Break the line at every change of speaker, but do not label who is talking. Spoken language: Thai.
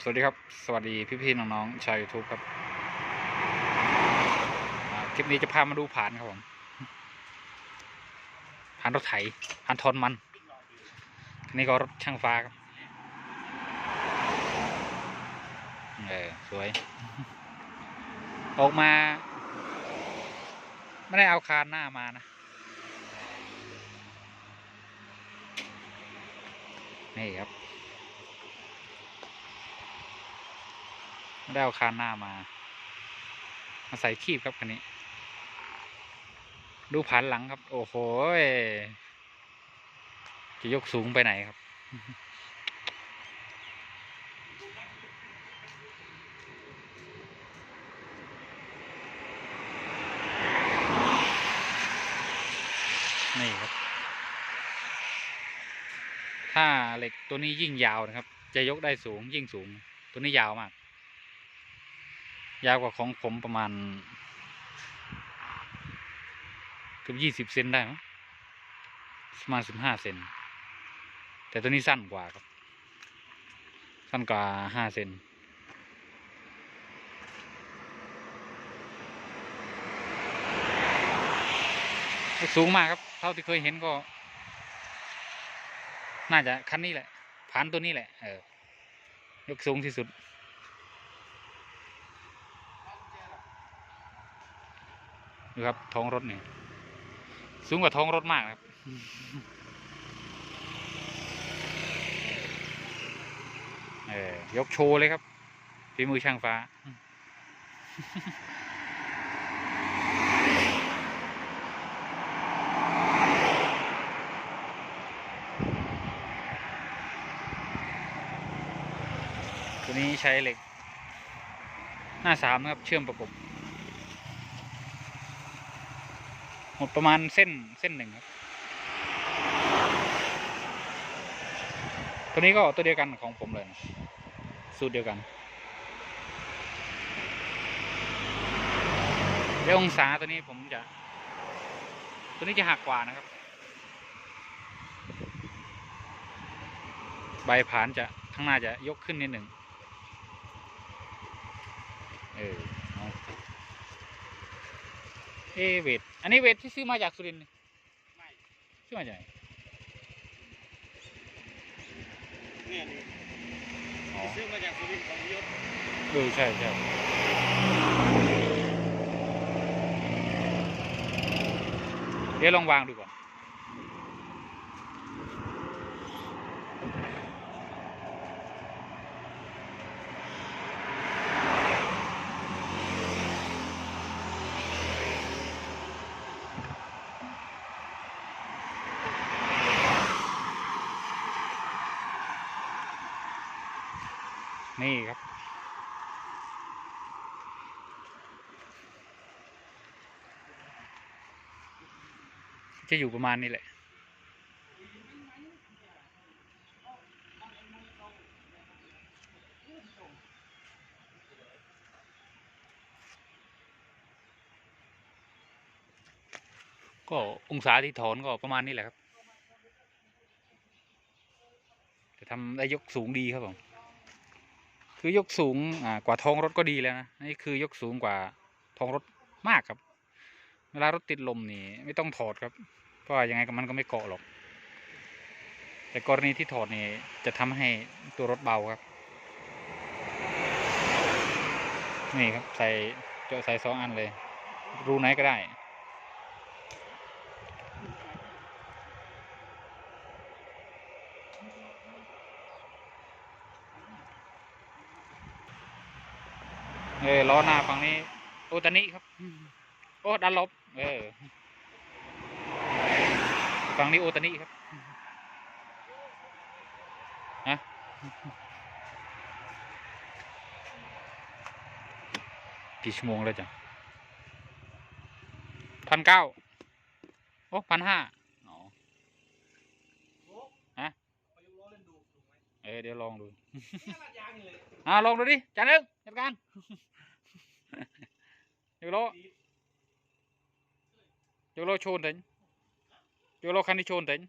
สวัสดีครับ สวัสดีพี่ๆน้องๆชาวยูทูบครับ คลิปนี้จะพามาดูผ่านครับผมผ่านรถไถผ่านทอนมันอัน นี่ก็รถช่างฟ้าครับ เออ สวย ออกมา ไม่ได้เอาคานหน้ามานะ นี่ครับ ได้เอาคานหน้ามา มาใส่คีบครับคันนี้ ดูผันหลังครับ โอ้โหจะยกสูงไปไหนครับ นี่ครับ ถ้าเหล็กตัวนี้ยิ่งยาวนะครับ จะยกได้สูงยิ่งสูง ตัวนี้ยาวมาก ยาวกว่าของผมประมาณเกือบยี่สิบเซนได้มั้งประมาณสิบห้าเซนแต่ตัวนี้สั้นกว่าครับ สั้นกว่าห้าเซนสูงมากครับ เท่าที่เคยเห็นก็ น่าจะคันนี้แหละผ่านตัวนี้แหละ เออยกสูงที่สุด ดูครับ ท้องรถนี่สูงกว่าท้องรถมากครับ เออยกโชว์เลยครับฝีมือช่างฟ้า ตัวนี้ใช้เหล็ก หน้าสามนะครับ เชื่อมประกบ หมดประมาณเส้นเส้นหนึ่งครับ ตัวนี้ก็ตัวเดียวกันของผมเลยนะสูตรเดียวกันเดี๋ยวองศาตัวนี้ผมจะ ตัวนี้จะหักกว่านะครับ ใบผานจะข้างหน้าจะยกขึ้นนิดหนึ่งเออ เอาเอเวทอันนี้เวทที่ซื้อมาจากสุรินทร์นี่
ไม่
ซื้อมาจากไหน
เนี่ยนี่
อ๋อ
ซื้อมาจากสุรินทร์ของยศ
เออใช่ใช่เดี๋ยวลองวางดูก่อน นี่ครับ จะอยู่ประมาณนี้แหละ ก็องศาที่ถอนก็ประมาณนี้แหละครับ จะทำได้ยกสูงดีครับผม คือยกสูงกว่าท้องรถก็ดีแล้วนะนี่คือยกสูงกว่าท้องรถมากครับ เวลารถติดลมนี่ไม่ต้องถอดครับ เพราะว่ายังไงก็มันก็ไม่เกาะหรอก แต่กรณีที่ถอดนี่จะทำให้ตัวรถเบาครับ นี่ครับใส่เจาะใส่สองอันเลย รูไหนก็ได้ เออล้อหน้าฝั่งนี้โอตานิครับ โอ้ดันลบ เออฝั่งนี้โอตานิครับฮะกี่ชั่วโมงแล้วจ้ะพันเก้าโอ้พันห้าอ๋อฮะ
เล่นดูถูกไหม
เออเดี๋ยวลองดู
เนี่ยลาดยางอยู่เลย
อ่าลองดูดิจานหนึ่งจัดการ ยูโรยูโรโชนถึงยูโรคันนี้โชนถึง